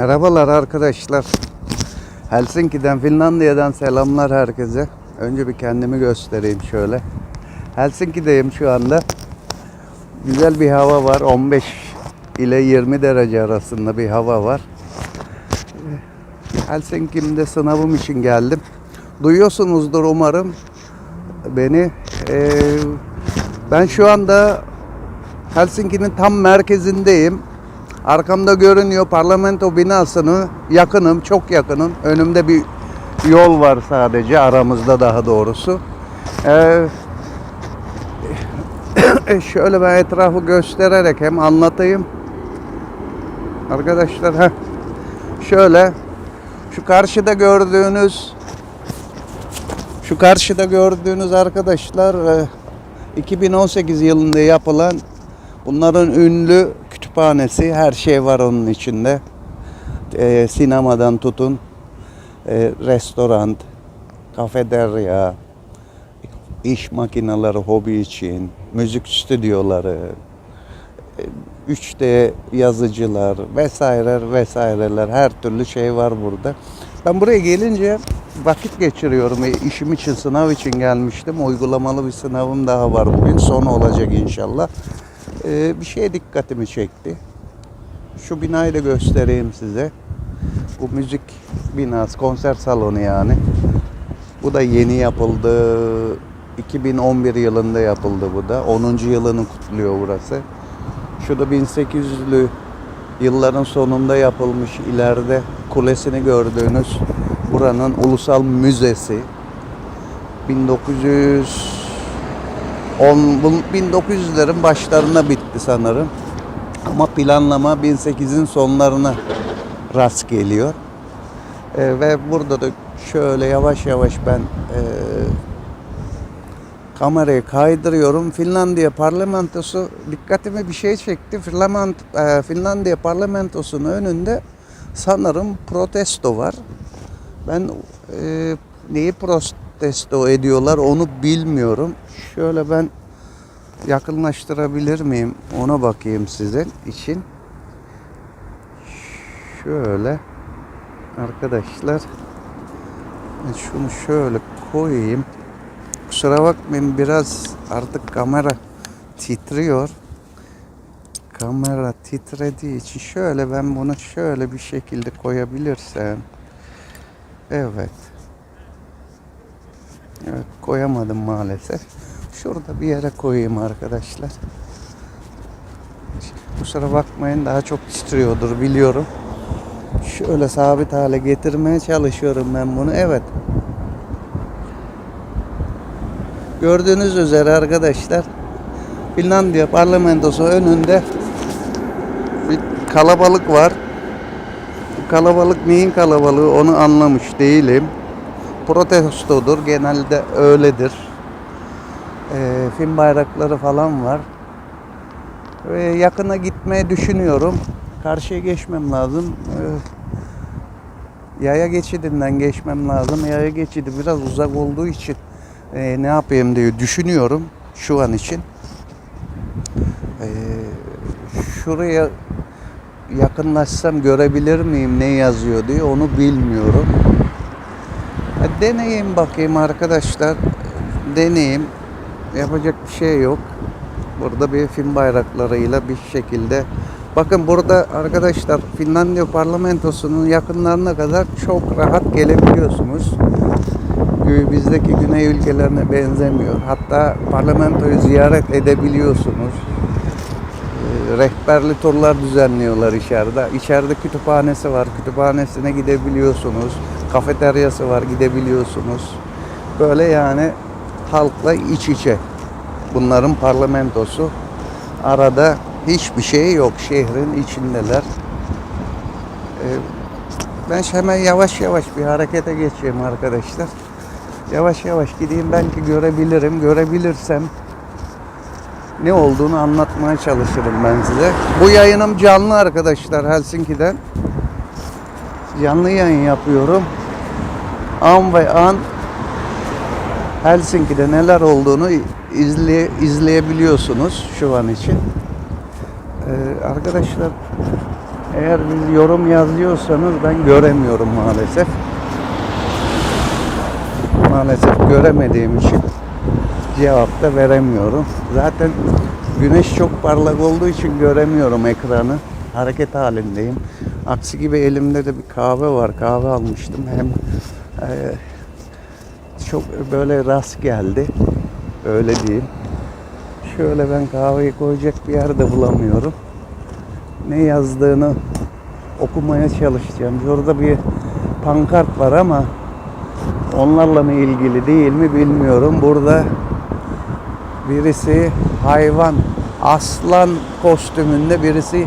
Merhabalar arkadaşlar. Helsinki'den, Finlandiya'dan selamlar herkese. Önce bir kendimi göstereyim şöyle. Helsinki'deyim şu anda. Güzel bir hava var. 15 ile 20 derece arasında bir hava var. Helsinki'mde sınavım için geldim. Duyuyorsunuzdur umarım beni. Ee, ben şu anda Helsinki'nin tam merkezindeyim. Arkamda görünüyor parlamento binasını yakınım, çok yakınım. Önümde bir yol var sadece aramızda daha doğrusu. Ee, şöyle ben etrafı göstererek hem anlatayım. Arkadaşlar ha şöyle şu karşıda gördüğünüz şu karşıda gördüğünüz arkadaşlar e, 2018 yılında yapılan bunların ünlü kütüphanesi her şey var onun içinde. E, sinemadan tutun e, restoran, kafeterya, iş makineleri hobi için, müzik stüdyoları, e, 3D yazıcılar vesaire vesaireler her türlü şey var burada. Ben buraya gelince vakit geçiriyorum. E, İşim için, sınav için gelmiştim. Uygulamalı bir sınavım daha var bugün. Son olacak inşallah. E, bir şey dikkatimi çekti. Şu binayı da göstereyim size. Bu müzik binası, konser salonu yani. Bu da yeni yapıldı. 2011 yılında yapıldı bu da. 10. yılını kutluyor burası. Şu da 1800'lü yılların sonunda yapılmış ileride kulesini gördüğünüz buranın ulusal müzesi. 1900 on, bu 1900'lerin başlarına bitti sanırım. Ama planlama 1800'in sonlarına rast geliyor. Ee, ve burada da şöyle yavaş yavaş ben e, kamerayı kaydırıyorum. Finlandiya parlamentosu dikkatimi bir şey çekti. Finland, e, Finlandiya parlamentosunun önünde sanırım protesto var. Ben e, neyi protesto ediyorlar onu bilmiyorum. Şöyle ben yakınlaştırabilir miyim? Ona bakayım sizin için. Şöyle arkadaşlar şunu şöyle koyayım. Kusura bakmayın biraz artık kamera titriyor. Kamera titrediği için şöyle ben bunu şöyle bir şekilde koyabilirsem. Evet. Evet koyamadım maalesef. Şurada bir yere koyayım arkadaşlar. Kusura bakmayın daha çok titriyordur biliyorum. Şöyle sabit hale getirmeye çalışıyorum ben bunu. Evet. Gördüğünüz üzere arkadaşlar Finlandiya parlamentosu önünde bir kalabalık var. Kalabalık neyin kalabalığı onu anlamış değilim. Protestodur. Genelde öyledir. Ee, film bayrakları falan var. Ve yakına gitmeyi düşünüyorum. Karşıya geçmem lazım. Ee, yaya geçidinden geçmem lazım. Yaya geçidi biraz uzak olduğu için e, ne yapayım diye düşünüyorum şu an için. Ee, şuraya yakınlaşsam görebilir miyim ne yazıyor diye onu bilmiyorum. Deneyeyim bakayım arkadaşlar. Deneyeyim. Yapacak bir şey yok. Burada bir film bayraklarıyla bir şekilde Bakın burada arkadaşlar Finlandiya parlamentosunun yakınlarına kadar çok rahat gelebiliyorsunuz. Ee, Bizdeki güney ülkelerine benzemiyor. Hatta parlamentoyu ziyaret edebiliyorsunuz. Ee, Rehberli turlar düzenliyorlar içeride. İçeride kütüphanesi var. Kütüphanesine gidebiliyorsunuz. Kafeteryası var gidebiliyorsunuz. Böyle yani halkla iç içe. Bunların parlamentosu. Arada hiçbir şey yok. Şehrin içindeler. Ee, ben hemen yavaş yavaş bir harekete geçeyim arkadaşlar. Yavaş yavaş gideyim belki görebilirim. Görebilirsem ne olduğunu anlatmaya çalışırım ben size. Bu yayınım canlı arkadaşlar Helsinki'den. Canlı yayın yapıyorum. An ve an Helsinki'de neler olduğunu izleye, izleyebiliyorsunuz şu an için. Ee, arkadaşlar Eğer biz yorum yazıyorsanız ben göremiyorum maalesef. Maalesef göremediğim için cevap da veremiyorum. Zaten güneş çok parlak olduğu için göremiyorum ekranı. Hareket halindeyim. Aksi gibi elimde de bir kahve var. Kahve almıştım. Hem çok böyle rast geldi. Öyle diyeyim. Şöyle ben kahveyi koyacak bir yer de bulamıyorum. Ne yazdığını okumaya çalışacağım. Orada bir pankart var ama onlarla mı ilgili değil mi bilmiyorum. Burada birisi hayvan, aslan kostümünde birisi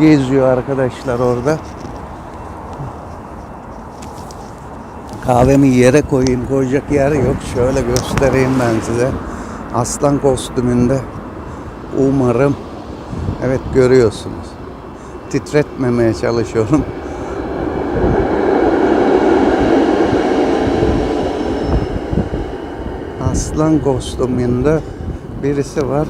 geziyor arkadaşlar orada. Kahvemi yere koyayım, koyacak yer yok. Şöyle göstereyim ben size. Aslan kostümünde. Umarım. Evet görüyorsunuz. Titretmemeye çalışıyorum. Aslan kostümünde birisi var.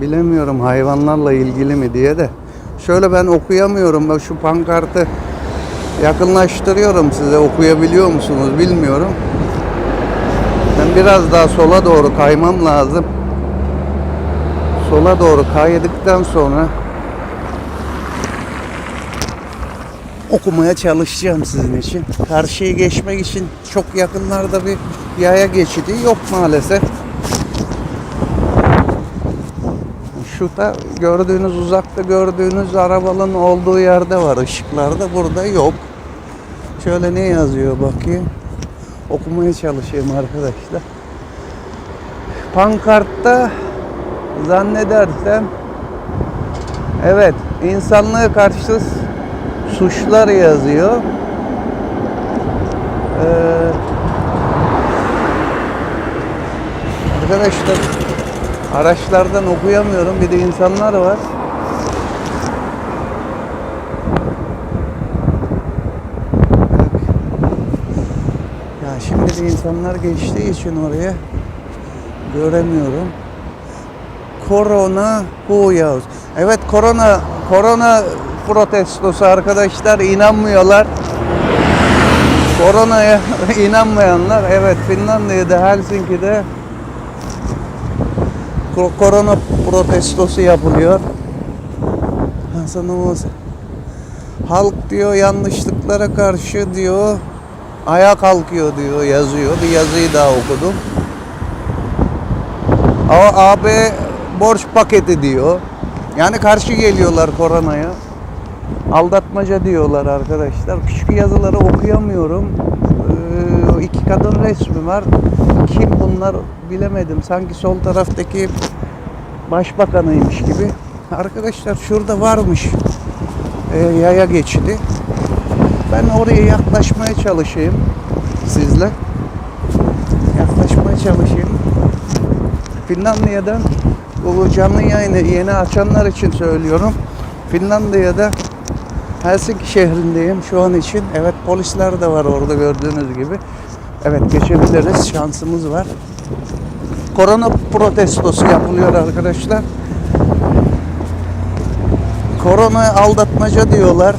Bilemiyorum hayvanlarla ilgili mi diye de. Şöyle ben okuyamıyorum. Bak şu pankartı yakınlaştırıyorum size. Okuyabiliyor musunuz bilmiyorum. Ben biraz daha sola doğru kaymam lazım. Sola doğru kaydıktan sonra okumaya çalışacağım sizin için. Karşıya geçmek için çok yakınlarda bir yaya geçidi yok maalesef. Şu da gördüğünüz uzakta gördüğünüz arabanın olduğu yerde var ışıklarda burada yok. Şöyle ne yazıyor bakayım. Okumaya çalışayım arkadaşlar. Pankartta zannedersem evet insanlığa karşı suçlar yazıyor. Ee, arkadaşlar araçlardan okuyamıyorum. Bir de insanlar var. Şimdi de insanlar geçtiği için oraya göremiyorum. Korona Huyaz. Evet korona korona protestosu arkadaşlar inanmıyorlar. Koronaya inanmayanlar evet Finlandiya'da Helsinki'de ko- korona protestosu yapılıyor. Oğuz. Halk diyor yanlışlıklara karşı diyor ayağa kalkıyor diyor yazıyor. Bir yazıyı daha okudum. AB borç paketi diyor. Yani karşı geliyorlar koronaya. Aldatmaca diyorlar arkadaşlar. Küçük yazıları okuyamıyorum. Ee, iki kadın resmi var. Kim bunlar bilemedim. Sanki sol taraftaki başbakanıymış gibi. Arkadaşlar şurada varmış ee, yaya geçidi. Ben oraya yaklaşmaya çalışayım sizle. Yaklaşmaya çalışayım. Finlandiya'dan bu canlı yayını yeni açanlar için söylüyorum. Finlandiya'da Helsinki şehrindeyim şu an için. Evet polisler de var orada gördüğünüz gibi. Evet geçebiliriz. Şansımız var. Korona protestosu yapılıyor arkadaşlar. Korona aldatmaca diyorlar.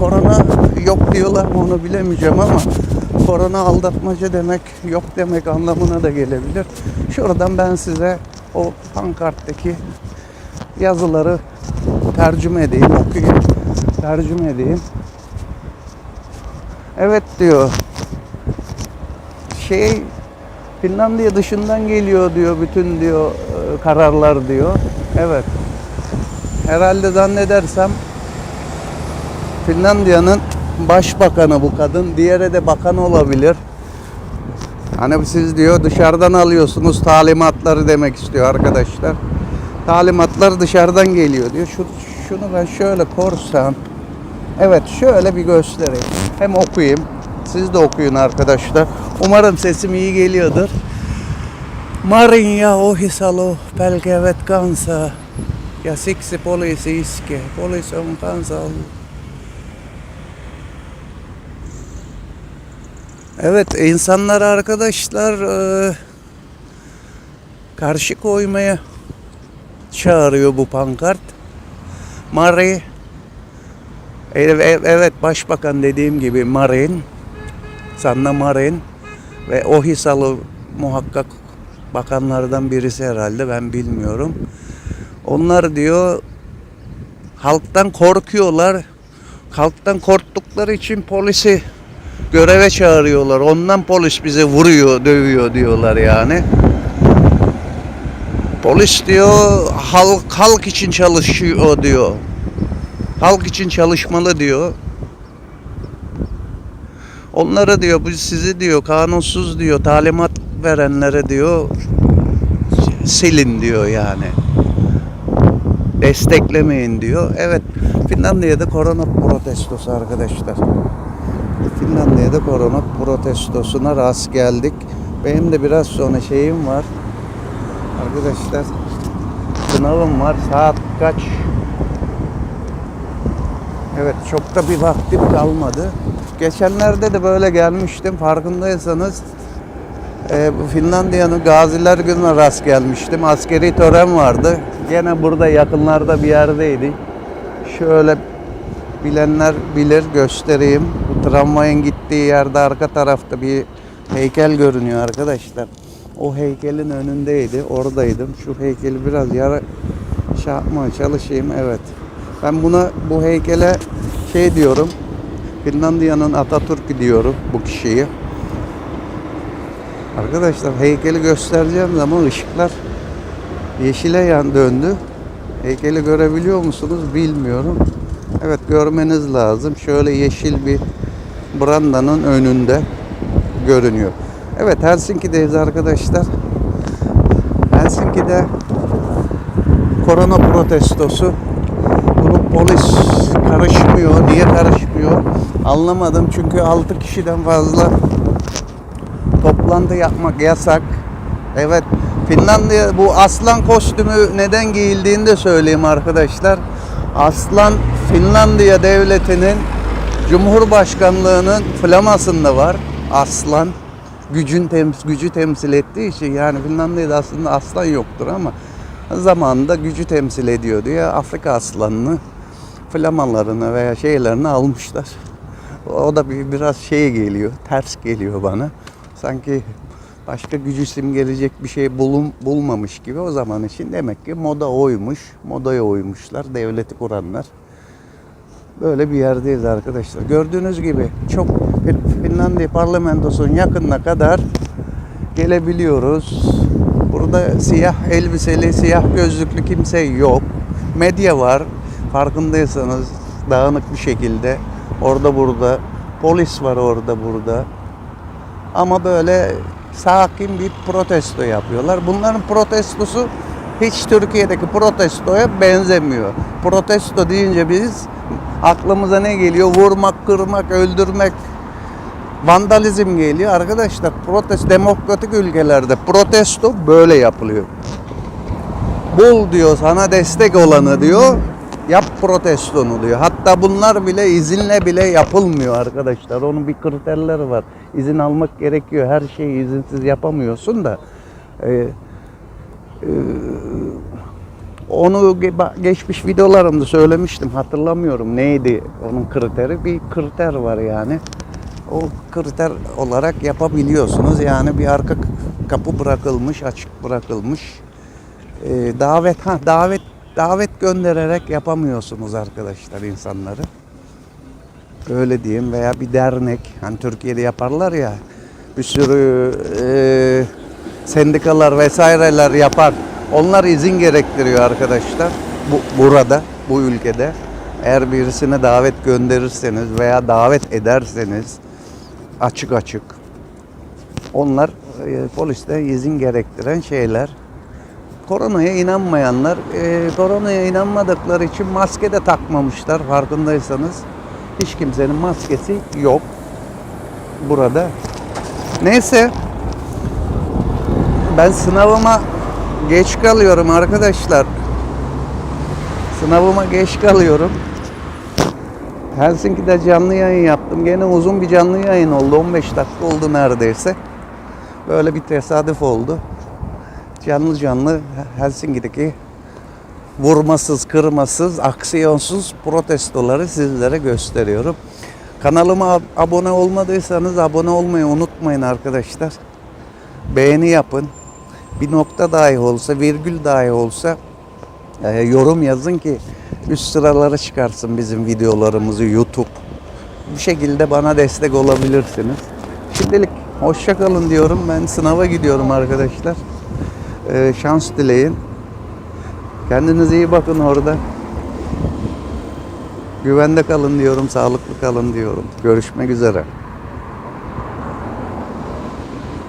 Korona yok diyorlar mı onu bilemeyeceğim ama korona aldatmaca demek yok demek anlamına da gelebilir. Şuradan ben size o pankarttaki yazıları tercüme edeyim, okuyayım, tercüme edeyim. Evet diyor. Şey Finlandiya dışından geliyor diyor bütün diyor e, kararlar diyor. Evet. Herhalde zannedersem Finlandiya'nın başbakanı bu kadın. Diğeri de bakan olabilir. Hani siz diyor dışarıdan alıyorsunuz talimatları demek istiyor arkadaşlar. Talimatlar dışarıdan geliyor diyor. Şu, şunu ben şöyle korsam. Evet şöyle bir göstereyim. Hem okuyayım. Siz de okuyun arkadaşlar. Umarım sesim iyi geliyordur. Marin ja Ohisalo pelkäävät kansaa ja siksi poliisi iskee. Poliisi on kansa ollut. Evet insanlar arkadaşlar eee, karşı koymaya çağırıyor bu pankart. Mari Evet, evet başbakan dediğim gibi Marin, Sanna Marin ve Ohisalı muhakkak bakanlardan birisi herhalde ben bilmiyorum. Onlar diyor halktan korkuyorlar. Halktan korktukları için polisi göreve çağırıyorlar. Ondan polis bize vuruyor, dövüyor diyorlar yani. Polis diyor halk halk için çalışıyor diyor. Halk için çalışmalı diyor. Onlara diyor bu sizi diyor kanunsuz diyor talimat verenlere diyor silin diyor yani. Desteklemeyin diyor. Evet Finlandiya'da korona protestosu arkadaşlar. Finlandiya'da korona protestosuna rast geldik. Benim de biraz sonra şeyim var. Arkadaşlar sınavım var. Saat kaç? Evet çok da bir vaktim kalmadı. Geçenlerde de böyle gelmiştim. Farkındaysanız e, Finlandiya'nın Gaziler Günü'ne rast gelmiştim. Askeri tören vardı. Gene burada yakınlarda bir yerdeydi. Şöyle bilenler bilir göstereyim. Tramvayın gittiği yerde arka tarafta bir heykel görünüyor arkadaşlar. O heykelin önündeydi. Oradaydım. Şu heykeli biraz yara şey çalışayım. Evet. Ben buna bu heykele şey diyorum. Finlandiya'nın Atatürk'ü diyorum bu kişiyi. Arkadaşlar heykeli göstereceğim zaman ışıklar yeşile yan döndü. Heykeli görebiliyor musunuz bilmiyorum. Evet görmeniz lazım. Şöyle yeşil bir brandanın önünde görünüyor. Evet Helsinki'deyiz arkadaşlar. Helsinki'de korona protestosu. Bunu polis karışmıyor. Niye karışmıyor? Anlamadım. Çünkü 6 kişiden fazla toplantı yapmak yasak. Evet Finlandiya bu aslan kostümü neden giyildiğini de söyleyeyim arkadaşlar. Aslan Finlandiya devletinin Cumhurbaşkanlığının flamasında var. Aslan gücün tems gücü temsil ettiği için yani Finlandiya'da aslında aslan yoktur ama zamanında gücü temsil ediyor diye Afrika aslanını flamalarını veya şeylerini almışlar. O da bir biraz şey geliyor, ters geliyor bana. Sanki başka gücü simgeleyecek bir şey bulun, bulmamış gibi o zaman için demek ki moda oymuş, modaya uymuşlar devleti kuranlar. Böyle bir yerdeyiz arkadaşlar. Gördüğünüz gibi çok Fin- Finlandiya parlamentosunun yakınına kadar gelebiliyoruz. Burada siyah elbiseli, siyah gözlüklü kimse yok. Medya var. Farkındaysanız dağınık bir şekilde orada burada polis var orada burada. Ama böyle sakin bir protesto yapıyorlar. Bunların protestosu hiç Türkiye'deki protestoya benzemiyor. Protesto deyince biz aklımıza ne geliyor? Vurmak, kırmak, öldürmek, vandalizm geliyor. Arkadaşlar protesto demokratik ülkelerde protesto böyle yapılıyor. Bul diyor sana destek olanı diyor. Yap protestonu diyor. Hatta bunlar bile izinle bile yapılmıyor arkadaşlar. Onun bir kriterleri var. İzin almak gerekiyor. Her şeyi izinsiz yapamıyorsun da. Ee, e, onu ge- geçmiş videolarımda söylemiştim. Hatırlamıyorum neydi onun kriteri. Bir kriter var yani. O kriter olarak yapabiliyorsunuz. Yani bir arka kapı bırakılmış, açık bırakılmış. Ee, davet ha davet davet göndererek yapamıyorsunuz arkadaşlar insanları. Öyle diyeyim veya bir dernek hani Türkiye'de yaparlar ya bir sürü e, sendikalar vesaireler yapar. Onlar izin gerektiriyor arkadaşlar. Bu burada bu ülkede eğer birisine davet gönderirseniz veya davet ederseniz açık açık onlar e, poliste izin gerektiren şeyler. Koronaya inanmayanlar, e, koronaya inanmadıkları için maske de takmamışlar farkındaysanız. Hiç kimsenin maskesi yok burada. Neyse ben sınavıma geç kalıyorum arkadaşlar. Sınavıma geç kalıyorum. Helsinki'de canlı yayın yaptım. Gene uzun bir canlı yayın oldu. 15 dakika oldu neredeyse. Böyle bir tesadüf oldu. Canlı canlı Helsinki'deki vurmasız, kırmasız, aksiyonsuz protestoları sizlere gösteriyorum. Kanalıma ab- abone olmadıysanız abone olmayı unutmayın arkadaşlar. Beğeni yapın. Bir nokta dahi olsa, virgül dahi olsa e, yorum yazın ki üst sıralara çıkarsın bizim videolarımızı YouTube. Bu şekilde bana destek olabilirsiniz. Şimdilik hoşça kalın diyorum. Ben sınava gidiyorum arkadaşlar. Ee, şans dileyin. Kendinize iyi bakın orada. Güvende kalın diyorum, sağlıklı kalın diyorum. Görüşmek üzere.